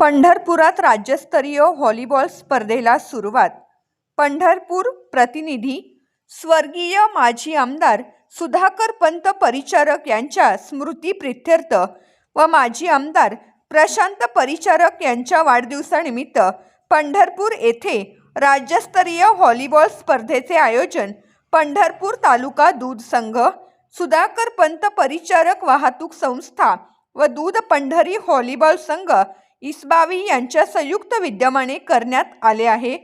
पंढरपुरात राज्यस्तरीय व्हॉलीबॉल स्पर्धेला सुरुवात. पंढरपूर प्रतिनिधी स्वर्गीय माजी आमदार सुधाकर पंत परिचारक यांच्या स्मृतीप्रित्यर्थ व माजी आमदार प्रशांत परिचारक यांच्या वाढदिवसानिमित्त पंढरपूर येथे राज्यस्तरीय व्हॉलीबॉल स्पर्धेचे आयोजन पंढरपूर तालुका दूध संघ सुधाकर पंत परिचारक वाहतूक संस्था व दूध पंढरी व्हॉलीबॉल संघ इसबावी यांच्या संयुक्त विद्यमाने करण्यात आले आहे.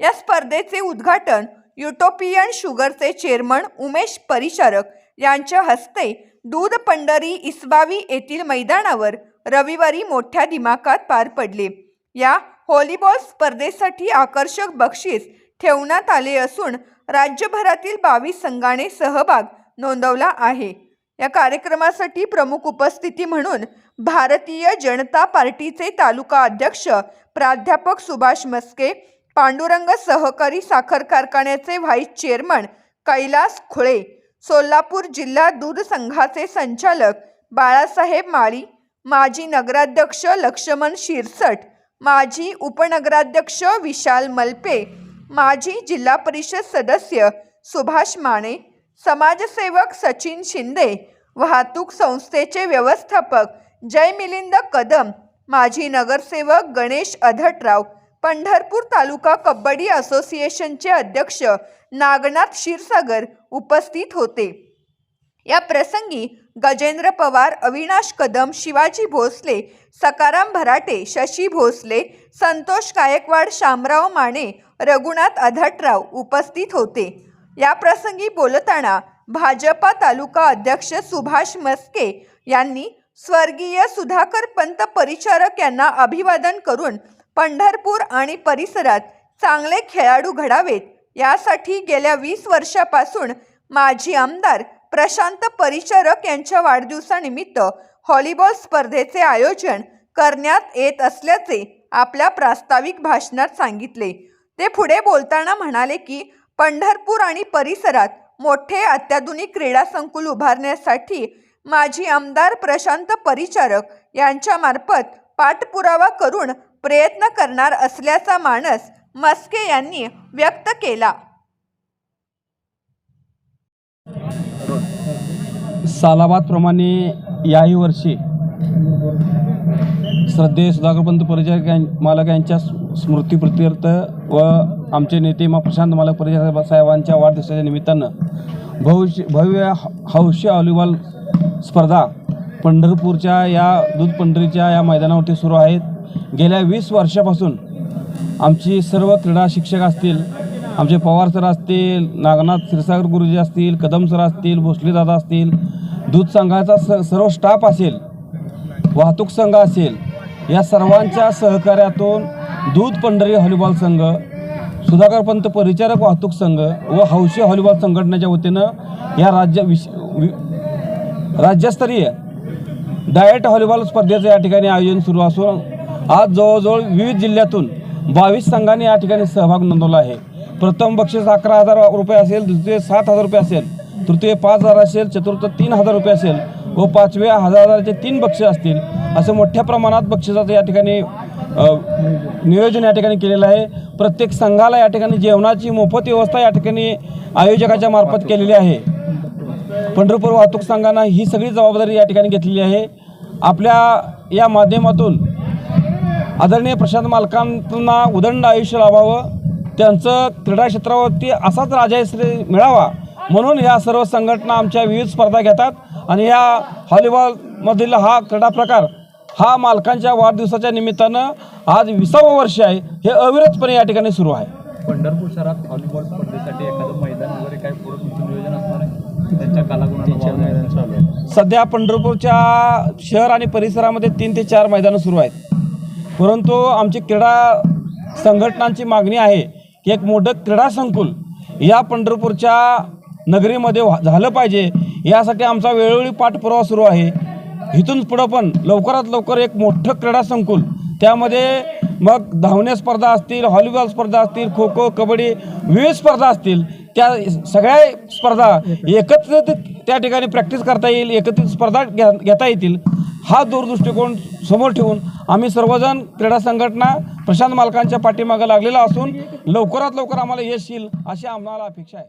या स्पर्धेचे उद्घाटन युटोपियन शुगरचे चेअरमन उमेश परिचारक यांच्या हस्ते दूध पंढरी इसबावी येथील मैदानावर रविवारी मोठ्या दिमाकात पार पडले. या व्हॉलीबॉल स्पर्धेसाठी आकर्षक बक्षीस ठेवण्यात आले असून राज्यभरातील बावीस संघाने सहभाग नोंदवला आहे. या कार्यक्रमासाठी प्रमुख उपस्थिती म्हणून भारतीय जनता पार्टीचे तालुका अध्यक्ष प्राध्यापक सुभाष मस्के पांडुरंग सहकारी साखर कारखान्याचे व्हाईस चेअरमन कैलास खुळे सोलापूर जिल्हा दूध संघाचे संचालक बाळासाहेब माळी माजी नगराध्यक्ष लक्ष्मण शिरसट माजी उपनगराध्यक्ष विशाल मलपे माजी जिल्हा परिषद सदस्य सुभाष माने समाजसेवक सचिन शिंदे वाहतूक संस्थेचे व्यवस्थापक जय मिलिंद कदम. माजी नगरसेवक गणेश अधटराव. पंढरपूर तालुका कबड्डी असोसिएशनचे अध्यक्ष नागनाथ क्षीरसागर उपस्थित होते. या प्रसंगी गजेंद्र पवार अविनाश कदम शिवाजी भोसले सकाराम भराटे शशी भोसले संतोष गायकवाड शामराव माने रघुनाथ अधटराव उपस्थित होते. या प्रसंगी बोलताना भाजपा तालुका अध्यक्ष सुभाष मस्के यांनी स्वर्गीय सुधाकर पंत परिचारक यांना अभिवादन करून पंढरपूर आणि परिसरात चांगले खेळाडू घडावेत. यासाठी गेल्या वीस वर्षापासून माजी आमदार प्रशांत परिचारक यांच्या वाढदिवसानिमित्त व्हॉलीबॉल स्पर्धेचे आयोजन करण्यात येत असल्याचे आपल्या प्रास्ताविक भाषणात सांगितले. ते पुढे बोलताना म्हणाले की पंढरपूर आणि परिसरात मोठे अत्याधुनिक क्रीडा संकुल उभारण्यासाठी माजी आमदार प्रशांत परिचारक यांच्यामार्फत पाठपुरावा करून प्रयत्न करणार असल्याचा मानस मस्के यांनी व्यक्त केला. सालाबादप्रमाणे याही वर्षी श्रद्धेय सुधाकरपंत परिचारक यां मालक यांच्या स्मृतीप्रित्यर्थ व आमचे नेते मा प्रशांत मालक परिचारक साहेबांच्या वाढदिवसाच्या निमित्तानं भविष्य भव्य हौशी हॉलीबॉल स्पर्धा पंढरपूरच्या या दूध पंढरीच्या या मैदानावरती सुरू आहेत. गेल्या वीस वर्षापासून आमची सर्व क्रीडा शिक्षक असतील आमचे पवार सर असतील नागनाथ क्षीरसागर गुरुजी असतील कदम सर असतील भोसले दादा असतील दूध संघाचा स सर्व स्टाफ असेल वाहतूक संघ असेल या सर्वांच्या सहकार्यातून दूध पंढरी हॉलीबॉल संघ सुधाकर पंत परिचारक वाहतूक संघ व हौशी हॉलीबॉल संघटनेच्या वतीनं या राज्य विश वि राज्यस्तरीय डायट व्हॉलीबॉल स्पर्धेचं या ठिकाणी आयोजन सुरू असून आज जवळजवळ विविध जिल्ह्यातून बावीस संघांनी या ठिकाणी सहभाग नोंदवला आहे. प्रथम बक्षीस अकरा हजार रुपये असेल द्वितीय सात हजार रुपये असेल तृतीय पाच हजार असेल चतुर्थ तीन हजार रुपये असेल व पाचव्या हजाराचे तीन बक्षीस असतील असं मोठ्या प्रमाणात बक्षिसाचं या ठिकाणी नियोजन या ठिकाणी केलेलं आहे. प्रत्येक संघाला या ठिकाणी जेवणाची मोफत व्यवस्था या ठिकाणी आयोजकाच्या मार्फत केलेली आहे. पंढरपूर वाहतूक संघानं ही सगळी जबाबदारी या ठिकाणी घेतलेली आहे. आपल्या या माध्यमातून आदरणीय प्रशांत मालकांना उदंड आयुष्य लाभावं त्यांचं क्रीडा क्षेत्रावरती असाच राजाश्री मिळावा म्हणून या सर्व संघटना आमच्या विविध स्पर्धा घेतात आणि या हॉलीबॉलमधील हा क्रीडा प्रकार हा मालकांच्या वाढदिवसाच्या निमित्तानं आज विसावं वर्ष आहे हे अविरतपणे या ठिकाणी सुरू आहे. पंढरपूर शहरात हॉलीबॉल स्पर्धेसाठी एखादं मैदान वगैरे काय पुढं तुमचं नियोजन असणार आहे त्यांच्या मैदान चालू आहे. सध्या पंढरपूरच्या शहर आणि परिसरामध्ये तीन ते चार मैदानं सुरू आहेत. परंतु आमची क्रीडा संघटनांची मागणी आहे की एक मोठं क्रीडा संकुल या पंढरपूरच्या नगरीमध्ये व्हा- झालं पाहिजे. यासाठी आमचा वेळोवेळी पाठपुरावा सुरू आहे. इथून पुढं पण लवकरात लवकर एक मोठं क्रीडा संकुल. त्यामध्ये मग धावणे स्पर्धा असतील हॉलीबॉल स्पर्धा असतील खो खो कबड्डी विविध स्पर्धा असतील. त्या सगळ्या स्पर्धा एकत्रित त्या ठिकाणी प्रॅक्टिस करता येईल एकत्रित स्पर्धा घ्या घेता येतील. हा दूरदृष्टिकोन समोर ठेवून आम्ही सर्वजण क्रीडा संघटना प्रशांत मालकांच्या पाठीमागं लागलेला असून लवकरात लवकर आम्हाला यश येईल अशी आम्हाला अपेक्षा आहे.